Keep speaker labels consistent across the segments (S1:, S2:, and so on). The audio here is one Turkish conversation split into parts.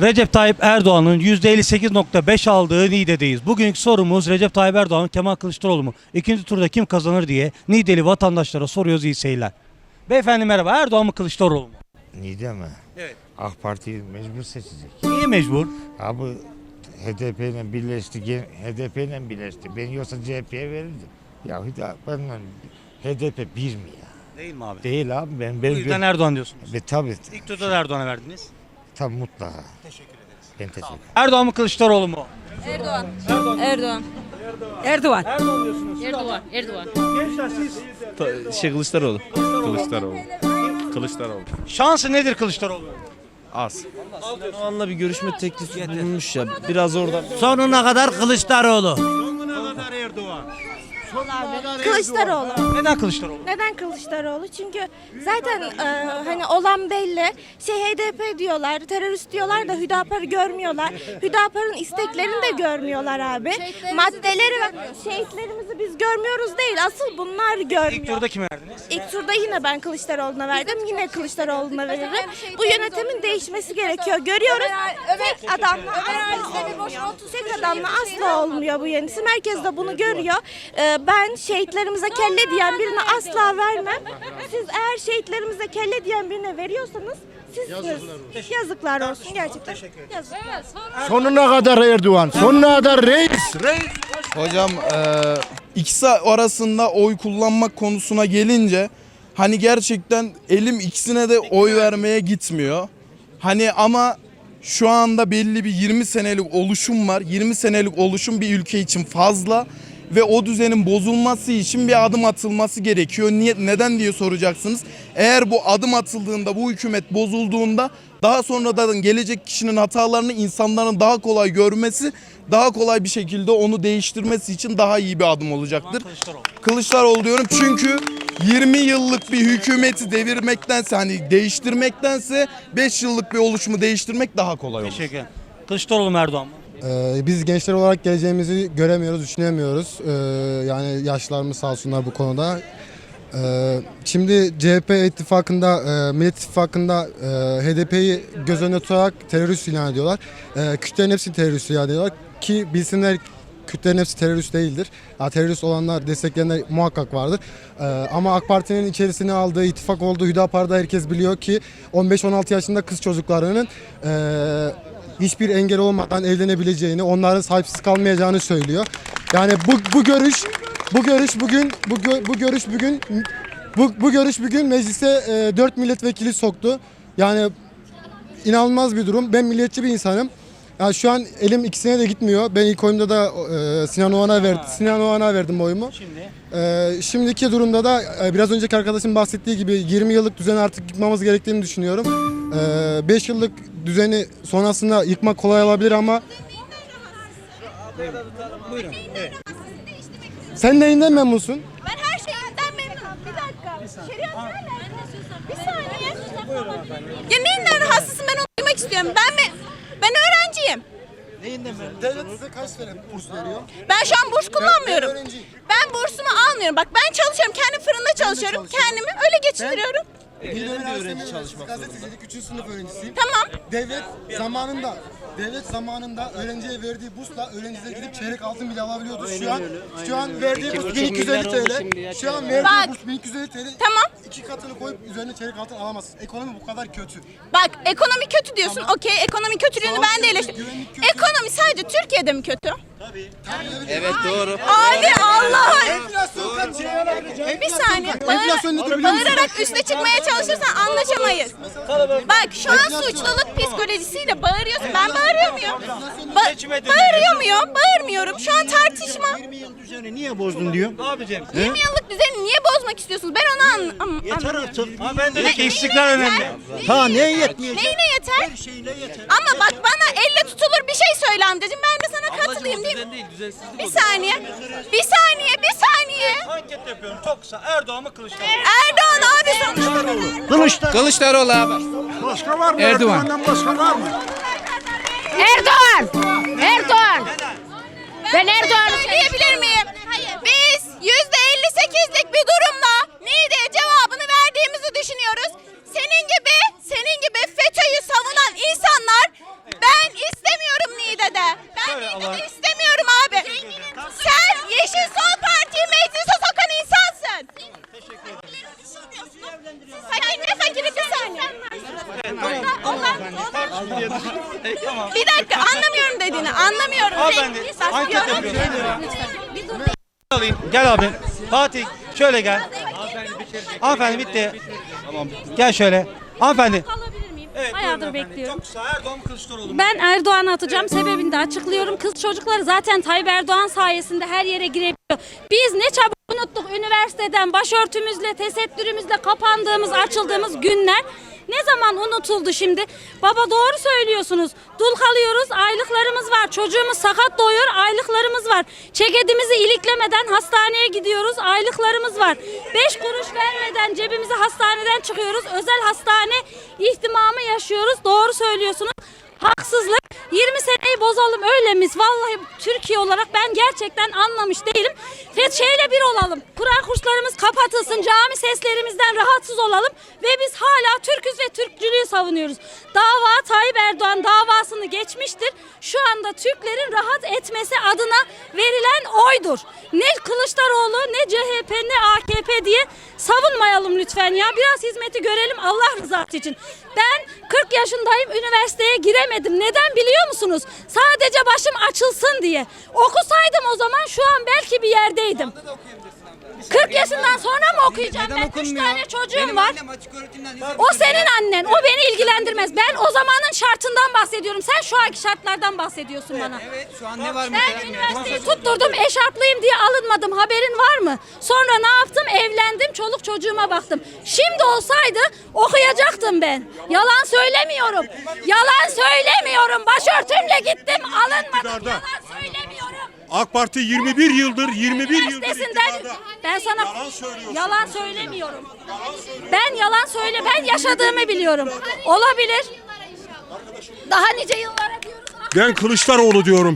S1: Recep Tayyip Erdoğan'ın %58.5 aldığı Niğde'deyiz. Bugünkü sorumuz Recep Tayyip Erdoğan, Kemal Kılıçdaroğlu mu? İkinci turda kim kazanır diye Niğdeli vatandaşlara soruyoruz iyi seyirler. Beyefendi merhaba Erdoğan mı Kılıçdaroğlu mu?
S2: Niğde mi?
S1: Evet.
S2: AK Parti'yi mecbur seçecek.
S1: Niye mecbur?
S2: Abi HDP ile birleşti, HDP ile birleşti. Ben yoksa CHP'ye verirdim. Ya benimle HDP bir mi ya?
S1: Değil mi abi?
S2: Değil abi ben
S1: Bu
S2: ben
S1: yüzden Erdoğan diyorsunuz.
S2: Ve tabii
S1: İlk turda da Erdoğan'a verdiniz.
S2: Tabii mutlaka.
S1: Teşekkür ederiz.
S2: Ben teşekkür
S1: Erdoğan mı Kılıçdaroğlu mu?
S3: Erdoğan. Erdoğan.
S4: Erdoğan.
S1: Erdoğan diyorsunuz.
S3: Erdoğan. Erdoğan.
S1: Gençler siz
S5: Şey Kılıçdaroğlu. Kılıçdaroğlu. Kılıçdaroğlu.
S1: şansı nedir Kılıçdaroğlu?
S5: Az. Erdoğan'la bir görüşme teklifi bulunmuş ya. Biraz oradan.
S4: Sonuna kadar Kılıçdaroğlu.
S6: Kılıçdaroğlu.
S1: Neden Kılıçdaroğlu?
S6: Neden Kılıçdaroğlu? Çünkü zaten e, hani olan belli. Şey HDP diyorlar, terörist diyorlar da Hüdapar'ı görmüyorlar. Hüdapar'ın isteklerini de görmüyorlar abi. Maddeleri ve şehitlerimizi biz görmüyoruz değil. Asıl bunlar
S1: İlk
S6: görmüyor.
S1: turda kime verdiniz?
S6: İlk turda yine ben Kılıçdaroğlu'na verdim. Yine Kılıçdaroğlu'na veririm. Bu yönetimin değişmesi gerekiyor. Görüyoruz. Tek adamla asla olmuyor. Tek adamla asla olmuyor bu yönetim. Herkes de bunu görüyor. Ee, ben şehitlerimize kelle diyen birine asla vermem. Siz eğer şehitlerimize kelle diyen birine veriyorsanız siz yazıklar, yazıklar olsun gerçekten. Yazık.
S7: Sonuna kadar Erdoğan. Sonuna kadar reis. Reis.
S8: Hocam eee, ikisi arasında oy kullanmak konusuna gelince hani gerçekten elim ikisine de oy vermeye gitmiyor. Hani ama şu anda belli bir 20 senelik oluşum var. 20 senelik oluşum bir ülke için fazla ve o düzenin bozulması için bir adım atılması gerekiyor. Niye, neden diye soracaksınız. Eğer bu adım atıldığında, bu hükümet bozulduğunda daha sonradan gelecek kişinin hatalarını insanların daha kolay görmesi, daha kolay bir şekilde onu değiştirmesi için daha iyi bir adım olacaktır.
S1: Kılıçdaroğlu.
S8: Kılıçdaroğlu diyorum çünkü 20 yıllık bir hükümeti devirmektense hani değiştirmektense 5 yıllık bir oluşumu değiştirmek daha kolay olur.
S1: Teşekkür ederim. Kılıçdaroğlu mu Erdoğan mı?
S7: Ee, biz gençler olarak geleceğimizi göremiyoruz, düşünemiyoruz. Ee, yani yaşlarımız sağ olsunlar bu konuda. Ee, şimdi CHP ittifakında, e, Millet İttifakı'nda e, HDP'yi göz önüne tutarak terörist ilan ediyorlar. E, Kürtlerin hepsini terörist ilan ediyorlar ki bilsinler Kürtlerin hepsi terörist değildir. Ya, terörist olanlar destekleyenler muhakkak vardır. Ee, ama AK Parti'nin içerisine aldığı ittifak olduğu Hüdapar'da herkes biliyor ki 15-16 yaşında kız çocuklarının e, hiçbir engel olmadan evlenebileceğini, onların sahipsiz kalmayacağını söylüyor. Yani bu bu görüş bu görüş bugün bu gö- bu görüş bugün bu, bu görüş bugün meclise e, 4 milletvekili soktu. Yani inanılmaz bir durum. Ben milliyetçi bir insanım. Yani şu an elim ikisine de gitmiyor. Ben ilk oyumda da e, Sinan Oğan'a verdim. Sinan Oğan'a verdim oyumu.
S1: Şimdi
S7: Ee, şimdiki durumda da e, biraz önceki arkadaşın bahsettiği gibi 20 yıllık düzeni artık yıkmamız gerektiğini düşünüyorum. 5 yıllık düzeni sonrasında yıkmak kolay olabilir ama sen neyinden memnunsun?
S6: Ben her şeyinden memnunum. Bir dakika. Şeriat nerede? Bir saniye. Ya neyinden rahatsızsın ben onu duymak istiyorum. Ben mi? Ben öğrenciyim.
S7: Devlet size kaç sene burs veriyor?
S6: Ben şu an burs kullanmıyorum.
S7: ben
S6: bursumu almıyorum. Bak ben çalışıyorum. Kendim fırında çalışıyorum.
S7: çalışıyorum.
S6: Kendimi öyle geçindiriyorum.
S7: Neden öğrenci çalışmak Gazetecilik 3. sınıf öğrencisiyim.
S6: Tamam.
S7: Devlet zamanında devlet zamanında öğrenciye verdiği bursla öğrenciler gidip çeyrek altın bile alabiliyordu. Şu an şu an verdiği burs 1250 TL. Şu an verdiği
S6: Bak.
S7: burs 1250 TL.
S6: Tamam.
S7: İki katını koyup üzerine çeyrek altın alamazsın. Ekonomi bu kadar kötü.
S6: Bak ekonomi kötü diyorsun. Okey ekonomi kötülüğünü
S7: Sağlık
S6: ben de
S7: kötü,
S6: eleştiriyorum.
S7: güvenlik kötü.
S6: Ekonomi sadece Türkiye'de mi kötü?
S8: Evet doğru.
S6: Abi Allah'ın.
S7: Enflasyon kaç
S6: Bir saniye.
S7: Enflasyon nedir
S6: Bağır,
S7: biliyor musun?
S6: bağırarak üste çıkmaya çalışırsan anlaşamayız. Bak şu an suçluluk psikolojisiyle bağırıyorsun. Ben bağırıyor muyum? Ba- bağırıyor muyum? Bağırmıyorum. Şu an tartışma.
S9: 20 yıl düzeni niye bozdun diyor.
S1: ne yapacağım?
S6: 20 yıllık düzeni niye bozmak istiyorsunuz? Ben onu an an-
S9: Yeter
S6: anlamıyorum.
S9: artık.
S1: Ama ben dedim ki istikrar önemli.
S9: Ha neye yetmeyecek?
S6: Neyine yeter?
S9: Her şeyine yeter.
S6: Ama bak bana elle tutulur bir şey mi? Bir saniye. Bir saniye. Bir saniye.
S1: Anket yapıyorum çok kısa. Erdoğan mı Kılıçdaroğlu? mu?
S6: Erdoğan abi sonuçta.
S9: Kılıçdaroğlu.
S8: Kılıçdaroğlu abi.
S9: Başka var mı?
S8: Erdoğan.
S9: Erdoğan'dan başka var mı?
S3: Erdoğan. Erdoğan. Ben Erdoğan'ı
S6: Söyleyebilir miyim? Biz %58'lik bir durumla Niğde'ye cevabını verdiğimizi düşünüyoruz. Senin gibi, senin gibi FETÖ'yü savunan insanlar ben Bir dakika anlamıyorum dediğini anlamıyorum.
S1: Hanımefendi
S6: Renk, esas
S1: anket
S6: yorum
S1: yapıyoruz.
S6: değil.
S1: Alayım. Gel abi. Fatih şöyle gel. Hanımefendi bitti. Tamam. Gel şöyle. Hanımefendi.
S10: Alabilir miyim?
S1: Evet,
S10: Bayağıdır bekliyorum.
S1: Çok kısa Erdoğan Kılıçdaroğlu?
S10: Ben Erdoğan'ı atacağım. Sebebini de açıklıyorum. Kız çocukları zaten Tayyip Erdoğan sayesinde her yere girebiliyor. Biz ne çabuk unuttuk üniversiteden başörtümüzle, tesettürümüzle kapandığımız, açıldığımız günler. Ne zaman unutuldu şimdi? Baba doğru söylüyorsunuz. Dul kalıyoruz, aylıklarımız var. Çocuğumuz sakat doğuyor, aylıklarımız var. Çekedimizi iliklemeden hastaneye gidiyoruz, aylıklarımız var. Beş kuruş vermeden cebimize hastaneden çıkıyoruz. Özel hastane ihtimamı yaşıyoruz. Doğru söylüyorsunuz. Haksızlık. 20 seneyi bozalım öyle miyiz? Vallahi Türkiye olarak ben gerçekten anlamış değilim. Şeyle bir olalım. Kur'an kurslarımız kapatılsın. Cami seslerimizden rahatsız olalım. Ve biz hala Türküz ve Türkçülüğü savunuyoruz. Dava Tayyip Erdoğan davasını geçmiştir. Şu anda Türklerin rahat etmesi adına verilen oydur. Ne Kılıçdaroğlu ne CHP ne AKP diye savunmayalım lütfen ya. Biraz hizmeti görelim Allah rızası için. Ben 40 yaşındayım üniversiteye giremedim. Neden biliyor musunuz? Sadece başım açılsın diye. Okusaydım o zaman şu an belki bir yerdeydim. 40 yaşından sonra mı okuyacağım ben? 3 tane çocuğum var. O senin annen. O beni ilgilendirmez. Ben o zamanın şartından bahsediyorum. Sen şu anki şartlardan bahsediyorsun bana.
S4: Evet şu an ne var
S10: Ben üniversiteyi tutturdum eşarplıyım diye alınmadım haberin var mı? Sonra ne yaptım evlendim çoluk çocuğuma baktım. Şimdi olsaydı okuyacaktım ben. Yalan söylemiyorum. Yalan söylemiyorum. Başörtümle gittim alınmadım. Yalan söylemiyorum.
S9: AK Parti 21 yıldır 21 yıldır iktidarda.
S10: ben sana
S9: Yalan söylüyorsun.
S10: yalan söylemiyorum. Ben yalan söyle ben yaşadığımı biliyorum. Olabilir. Daha nice yıllara diyoruz.
S9: Ben Kılıçdaroğlu diyorum.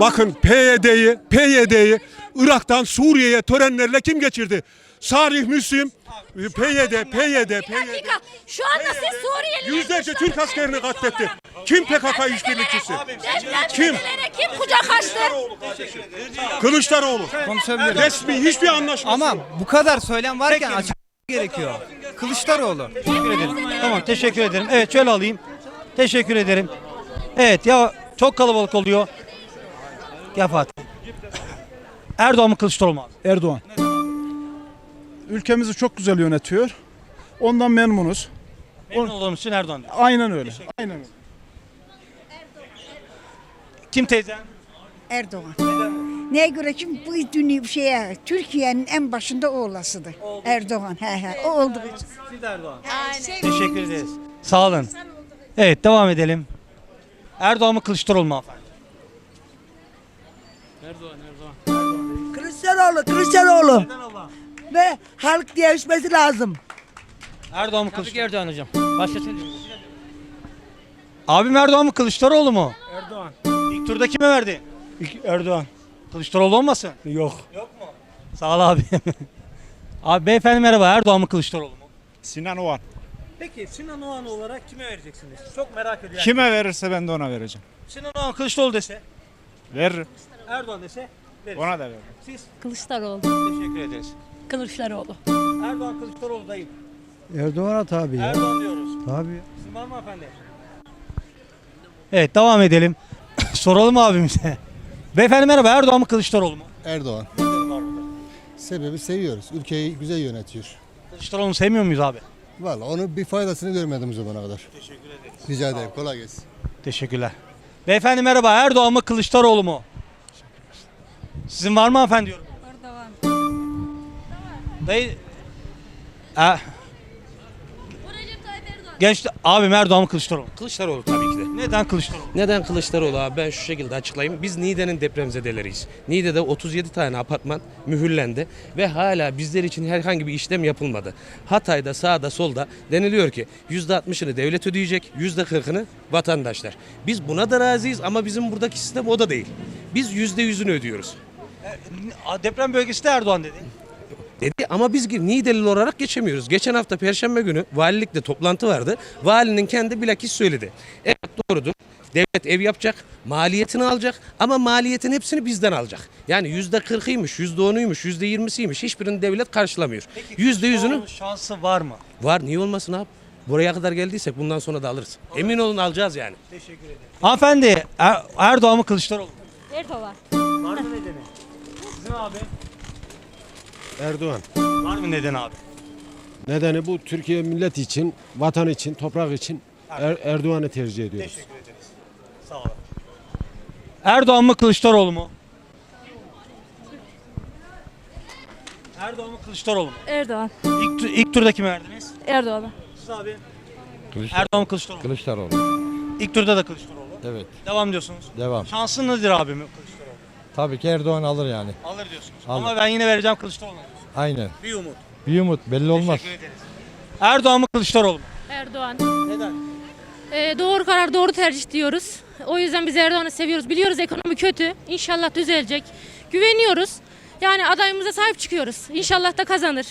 S9: Bakın PYD'yi, PYD'yi Irak'tan Suriye'ye törenlerle kim geçirdi? Salih Müslim, PYD, PYD, PYD.
S10: dakika. Şu anda siz Suriyeliler
S9: Yüzlerce Türk askerini katletti. Kim PKK işbirlikçisi? Kim?
S10: Kim? Kim kucak açtı?
S9: Kılıçdaroğlu.
S4: Konuşabilirim.
S9: Resmi hiçbir anlaşma.
S4: Ama bu kadar söylem varken açık gerekiyor. Kılıçdaroğlu.
S1: Teşekkür ederim. Tamam teşekkür ederim. Evet şöyle alayım. Teşekkür ederim. Evet ya çok kalabalık oluyor. Gel Fatih. Erdoğan mı Kılıçdaroğlu mu abi?
S11: Erdoğan. Ülkemizi çok güzel yönetiyor. Ondan memnunuz.
S1: Memnun olduğum için Erdoğan diyor.
S11: Aynen öyle. Aynen öyle.
S1: Kim teyze?
S12: Erdoğan. Neye göre ki bu dünya şeye Türkiye'nin en başında o olasıdır. Erdoğan. He he. O olduğu için.
S1: Siz de Erdoğan. Teşekkür ederiz. Sağ olun. Evet devam edelim. Erdoğan mı Kılıçdaroğlu mu efendim?
S12: Kılıçdaroğlu, Kılıçdaroğlu. Ve halk değişmesi lazım.
S1: Erdoğan mı Kılıçdaroğlu?
S5: Erdoğan hocam. Başka
S1: Abim Erdoğan mı Kılıçdaroğlu mu?
S11: Erdoğan.
S1: İlk turda kime verdi?
S11: Erdoğan.
S1: Kılıçdaroğlu olmasın?
S11: Yok.
S1: Sağ ol abi. abi beyefendi merhaba Erdoğan mı Kılıçdaroğlu mu?
S11: Sinan Oğan.
S1: Peki Sinan Oğan olarak kime vereceksiniz? Çok merak ediyorum.
S11: Kime verirse ben de ona vereceğim.
S1: Sinan Oğan Kılıçdaroğlu dese,
S11: Veririm.
S1: Erdoğan dese veririz.
S11: Ona da veririm.
S1: Siz
S10: Kılıçdaroğlu.
S1: teşekkür ederiz.
S10: Kılıçdaroğlu.
S1: Erdoğan Kılıçdaroğlu dayım.
S7: Erdoğan'a tabii
S1: Erdoğan diyoruz.
S7: Tabii.
S1: Sizin var mı efendi? Evet devam edelim. Soralım abimize. Beyefendi merhaba Erdoğan mı Kılıçdaroğlu mu?
S7: Erdoğan. Sebebi seviyoruz. Ülkeyi güzel yönetiyor.
S1: Kılıçdaroğlu'nu sevmiyor muyuz abi?
S7: Valla onun bir faydasını görmedim o zamana kadar.
S1: Teşekkür ederiz.
S7: Rica ederim. Kolay gelsin.
S1: Teşekkürler. Beyefendi merhaba Erdoğan mı Kılıçdaroğlu mu? Sizin var mı hanımefendi yorum? Dayı... E... Genç abim Erdoğan mı Kılıçdaroğlu?
S5: Kılıçdaroğlu tabii ki de.
S1: Neden Kılıçdaroğlu?
S5: Neden Kılıçdaroğlu abi? Ben şu şekilde açıklayayım. Biz Niğde'nin depremzedeleriyiz. Niğde'de 37 tane apartman mühürlendi ve hala bizler için herhangi bir işlem yapılmadı. Hatay'da sağda solda deniliyor ki %60'ını devlet ödeyecek, %40'ını vatandaşlar. Biz buna da razıyız ama bizim buradaki sistem o da değil. Biz %100'ünü ödüyoruz.
S1: Deprem bölgesi de Erdoğan dedi.
S5: Dedi ama biz Niğdelili olarak geçemiyoruz. Geçen hafta Perşembe günü valilikte toplantı vardı. Valinin kendi bilakis söyledi. Evet doğrudur. Devlet ev yapacak, maliyetini alacak ama maliyetin hepsini bizden alacak. Yani yüzde kırkıymış, yüzde onuymuş, yüzde yirmisiymiş hiçbirini devlet karşılamıyor. Yüzde yüzünü
S1: şansı var mı?
S5: var niye olmasın abi? Buraya kadar geldiysek bundan sonra da alırız. Emin olun alacağız yani.
S1: Hanımefendi Er- Erdoğan mı Kılıçdaroğlu mu?
S10: Erdoğan.
S1: Var mı nedeni? Sizin abi?
S9: Erdoğan.
S1: Var mı nedeni abi?
S9: Nedeni bu Türkiye millet için, vatan için, toprak için Er- Erdoğan'ı tercih ediyoruz.
S1: Teşekkür ederiz. Sağ olun. Erdoğan mı Kılıçdaroğlu mu? Erdoğan mı Kılıçdaroğlu mu?
S10: Erdoğan.
S1: İlk, tu- ilk turda kime verdiniz?
S10: Erdoğan'a.
S1: Siz abi. Erdoğan mı Kılıçdaroğlu mu?
S2: Kılıçdaroğlu.
S1: İlk turda da Kılıçdaroğlu.
S2: Evet.
S1: Devam diyorsunuz.
S2: Devam.
S1: Şansın nedir abi mi Kılıçdaroğlu?
S2: Tabii ki Erdoğan alır yani.
S1: Alır diyorsunuz.
S2: Alır.
S1: Ama ben yine vereceğim Kılıçdaroğlu'na.
S2: Aynen.
S1: Bir umut.
S2: Bir umut belli olmaz.
S1: Teşekkür ederiz. Erdoğan mı Kılıçdaroğlu mu?
S10: Erdoğan.
S1: Neden?
S10: Ee, doğru karar, doğru tercih diyoruz. O yüzden biz Erdoğan'ı seviyoruz. Biliyoruz ekonomi kötü. İnşallah düzelecek. Güveniyoruz. Yani adayımıza sahip çıkıyoruz. İnşallah da kazanır.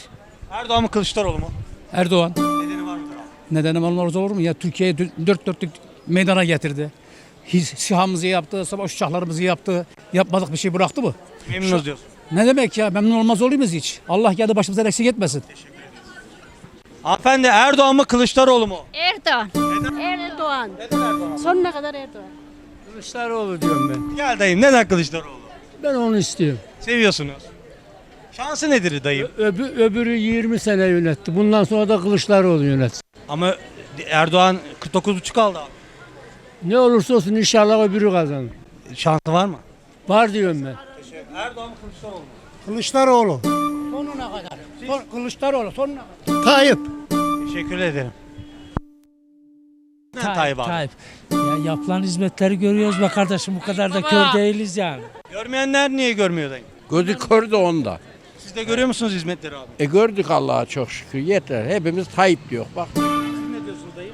S1: Erdoğan mı Kılıçdaroğlu mu?
S13: Erdoğan.
S1: Nedeni var mıdır abi?
S13: Nedeni olmaz olur mu ya? Türkiye'yi dö- dört dörtlük meydana getirdi. His, sihamızı yaptı, savaş uçaklarımızı yaptı. Yapmadık bir şey bıraktı mı?
S1: Memnunuz diyorsun.
S13: Ne demek ya? Memnun olmaz olur muyuz hiç? Allah geldi başımıza eksik etmesin.
S1: Hanımefendi Erdoğan mı Kılıçdaroğlu mu?
S3: Erdoğan. Erdoğan.
S1: Neden Erdoğan?
S3: Sonuna kadar Erdoğan.
S13: Kılıçdaroğlu diyorum ben.
S1: Gel dayım neden Kılıçdaroğlu?
S13: Ben onu istiyorum.
S1: Seviyorsunuz. Şansı nedir dayım?
S13: Öbü, öbürü 20 sene yönetti. Bundan sonra da Kılıçdaroğlu yönet.
S1: Ama Erdoğan 49,5 aldı abi.
S13: Ne olursa olsun inşallah öbürü kazanır.
S1: Şansı var mı?
S13: Var diyorum ben.
S1: Erdoğan Kılıçdaroğlu?
S13: Kılıçdaroğlu. Sonuna kadar. Kılıçdaroğlu sonuna kadar.
S7: Tayyip.
S1: Teşekkür ederim. Neden Tayyip abi?
S13: Ya yapılan hizmetleri görüyoruz be kardeşim. Bu kadar da kör değiliz yani.
S1: Görmeyenler niye görmüyor dayım?
S14: Gözü kördü onda.
S1: Siz de görüyor musunuz hizmetleri abi?
S14: E gördük Allah'a çok şükür yeter. Hepimiz Tayyip diyor bak.
S1: Siz ne diyorsunuz dayım?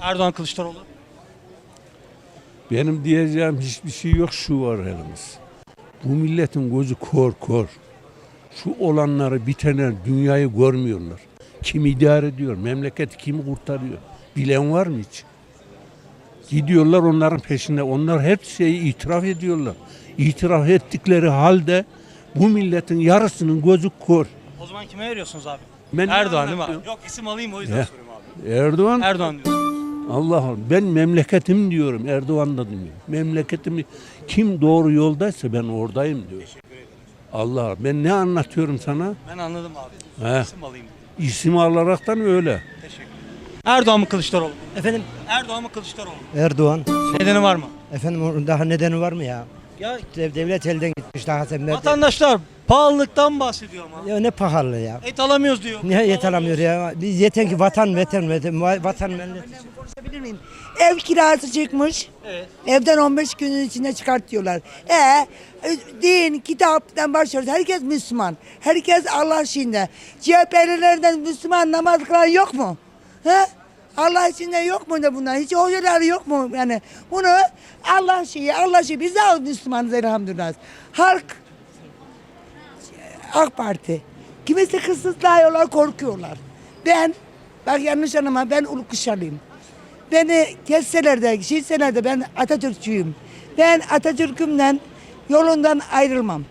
S1: Erdoğan Kılıçdaroğlu.
S9: Benim diyeceğim hiçbir şey yok şu var elimiz. Bu milletin gözü kor kor. Şu olanları bitenler dünyayı görmüyorlar. Kim idare ediyor? Memleketi kim kurtarıyor? Bilen var mı hiç? Gidiyorlar onların peşinde. Onlar her şeyi itiraf ediyorlar. İtiraf ettikleri halde bu milletin yarısının gözü kor.
S1: O zaman kime veriyorsunuz abi?
S9: Ben
S1: Erdoğan değil mi abi? Yok isim alayım o yüzden
S9: Ya.
S1: soruyorum abi.
S9: Erdoğan
S1: Erdoğan diyorsun.
S9: Allah Allah. Ben memleketim diyorum. Erdoğan da demiyorum. Memleketimi kim doğru yoldaysa ben oradayım diyor. Allah ben ne anlatıyorum sana?
S1: Ben anladım abi.
S9: He.
S1: İsim alayım.
S9: İsim alaraktan öyle.
S1: Erdoğan mı Kılıçdaroğlu?
S7: Efendim
S1: Erdoğan mı Kılıçdaroğlu?
S7: Erdoğan.
S1: Nedeni var mı?
S7: Efendim daha nedeni var mı ya?
S1: Ya
S7: Devlet elden gitmiş daha sen
S1: vatandaşlar pahalılıktan bahsediyor ama.
S7: Ya ne pahalı ya.
S1: Et alamıyoruz diyor.
S7: Ne yet alamıyor ya. Biz yeten ki vatan vatan vatan vatan millet.
S12: Konuşabilir miyim? Ev kirası çıkmış.
S1: Evet.
S12: Evden 15 günün içinde çıkartıyorlar. E din, kitaptan başlıyoruz. Herkes Müslüman. Herkes Allah içinde. CHP'lilerden Müslüman namaz kılan yok mu? He? Allah içinde yok mu da bunlar? Hiç hocaları yok mu? Yani bunu Allah şeyi, Allah şeyi. Biz de Müslümanız elhamdülillah. Halk AK Parti. Kimisi kısıtlıyorlar, korkuyorlar. Ben, bak yanlış anlama ben Ulukuşalıyım. Beni kesseler de, şişseler de ben Atatürkçüyüm. Ben Atatürk'ümden, yolundan ayrılmam.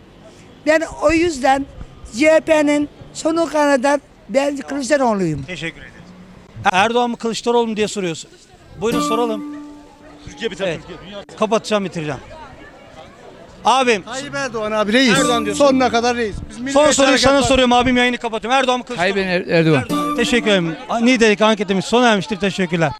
S12: Ben o yüzden CHP'nin sonu kadar ben Kılıçdaroğlu'yum.
S1: Teşekkür ederiz. Erdoğan mı Kılıçdaroğlu mu diye soruyorsun. Buyurun soralım. Türkiye biter Kapatacağım bitireceğim. Abim
S7: Tayyip Erdoğan abi reis.
S1: Erdoğan diyorsun.
S7: Sonuna kadar reis.
S1: Son soruyu sana soruyorum abim yayını kapatıyorum. Erdoğan mı Kılıçdaroğlu mu?
S13: Erdoğan.
S1: Teşekkür ederim. Niğde'deki anketimiz sona ermiştir. Teşekkürler.